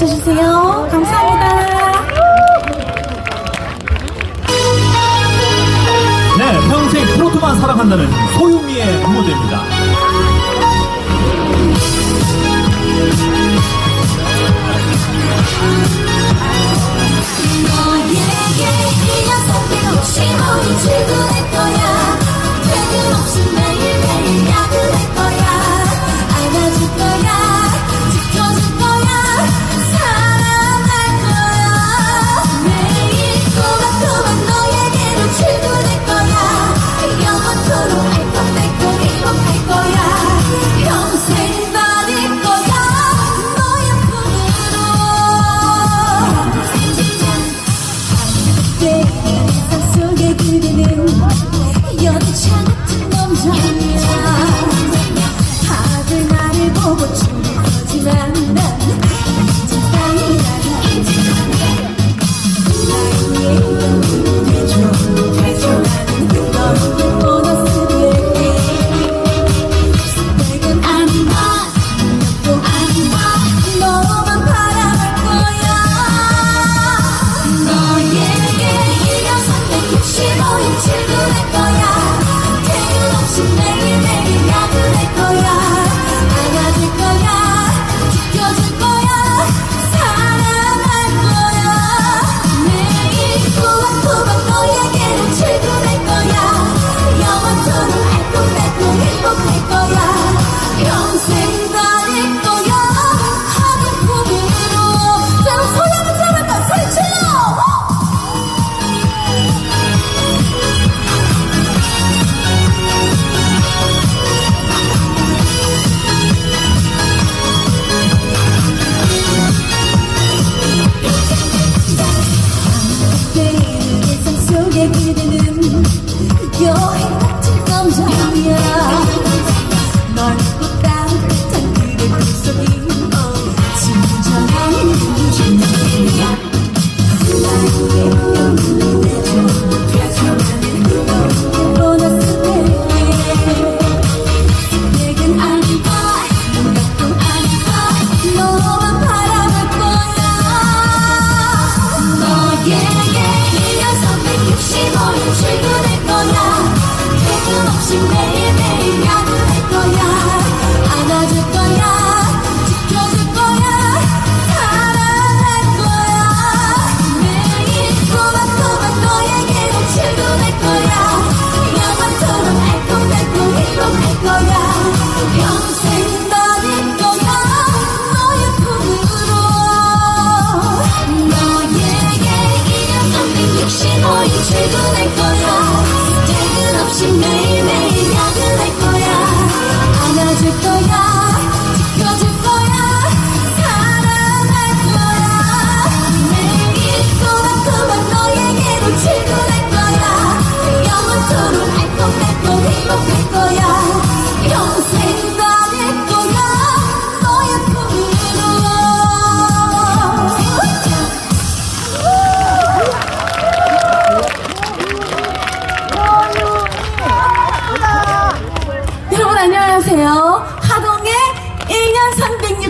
외쳐주세요. 감사합니다. 네, 평생 트로트만 사랑한다는 소유미의 무대입니다. 너에게 이 녀석이 혹시 너희 출근할 거야 퇴근 없이 매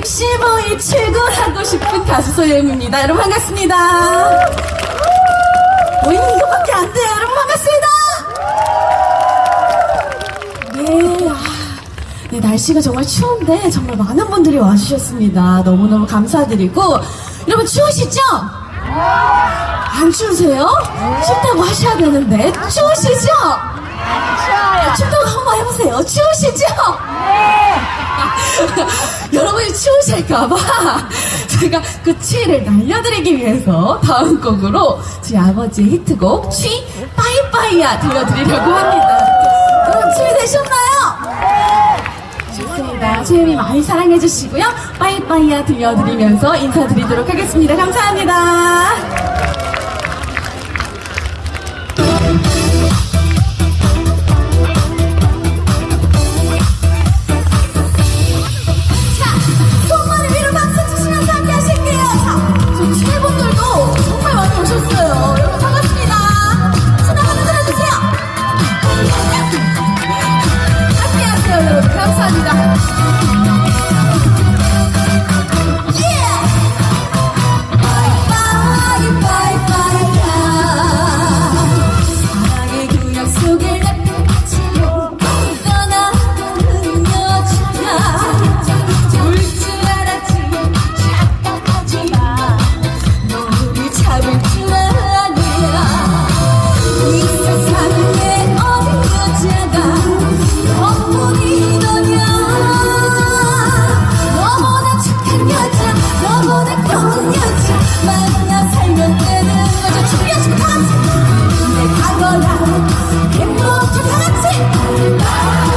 1년 365일 출근하고 싶은 가수 소영입니다. 여러분 반갑습니다. 오, 이거밖에 안 돼요. 여러분 반갑습니다. 네, 아, 네, 날씨가 정말 추운데 정말 많은 분들이 와주셨습니다. 너무너무 감사드리고 여러분 추우시죠? 안 추우세요? 춥다고 하셔야 되는데 추우시죠? 추워요. 춥다고 한번 해보세요. 추우시죠? 네. 여러분이 추우실까봐 제가 그 추위를 날려드리기 위해서 다음 곡으로 제 아버지의 히트곡 추위 빠이빠이야 들려드리려고 합니다. 여러분 추위 되셨나요? 좋습니다. 최혜미 많이 사랑해주시고요. 빠이빠이야 들려드리면서 인사드리도록 하겠습니다. 감사합니다. 좋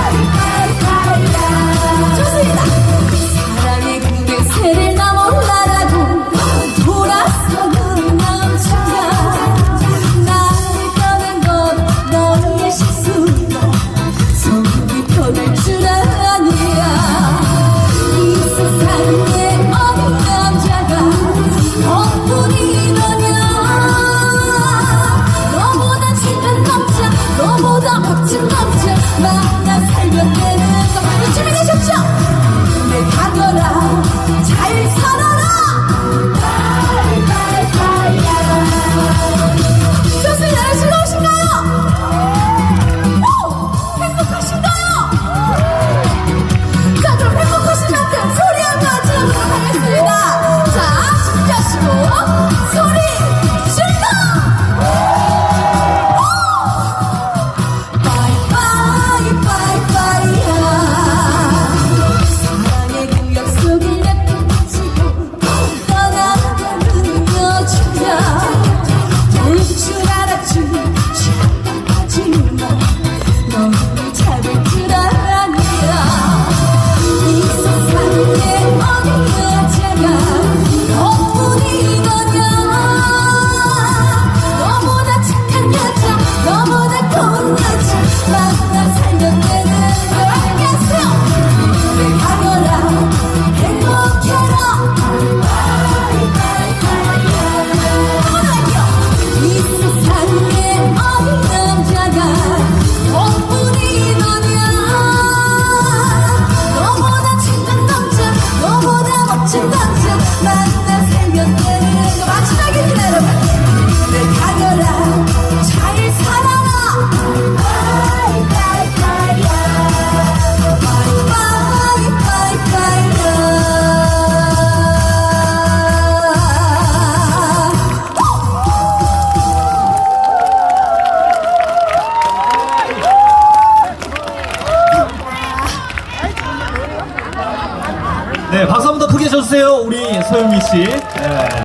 소유미 씨. 네.